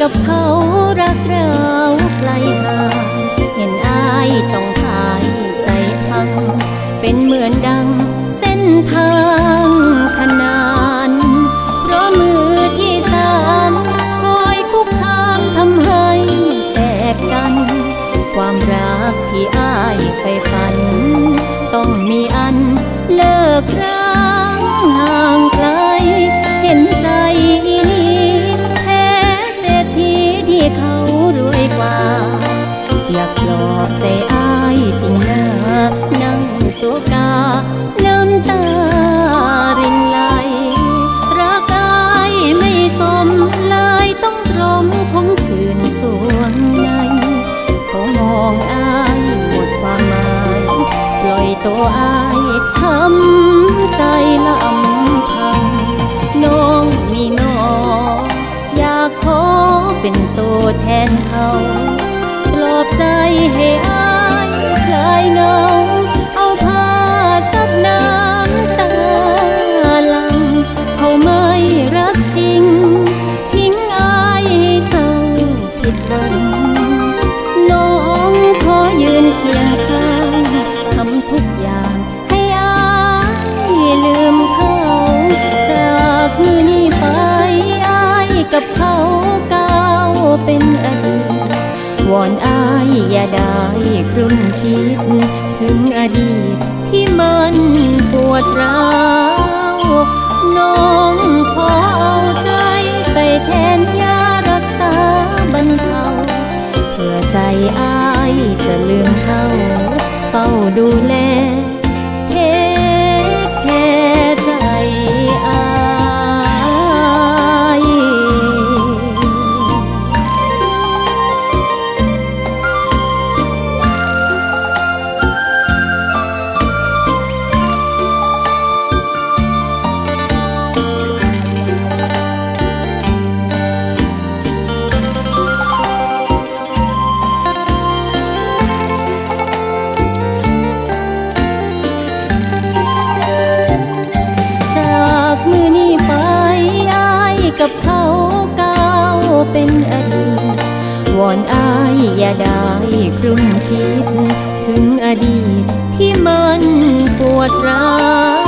กับเขารักเราไกลห่างเห็นอายต้องพายใจพัง เป็นเหมือนดังเส้นทางขนานเพราะมือที่สานคอยคุกคามทำให้แตกกัน ความรักที่อายใฝ่ฝัน ต้องมีอันเลิกรา เขารวยกว่า อยากปลอบใจ แทนเขาปลอบใจให้อายคลายเงา เอาผ้าซับน้ำตาลังเขาไม่รักจริง ทิ้งอายให้เศร้าผิดหวัง วอนอายอย่าได้ครุ่นคิด ถึงอดีตที่มันปวดร้าวน้องขอเอาใจใส่แทนยารักษาบรรเทาเพื่อใจอายจะลืมเขาเฝ้าดูแล เป็นอดีตวอนอายอย่าได้ครุ่นคิด ถึงอดีตที่มันปวดร้า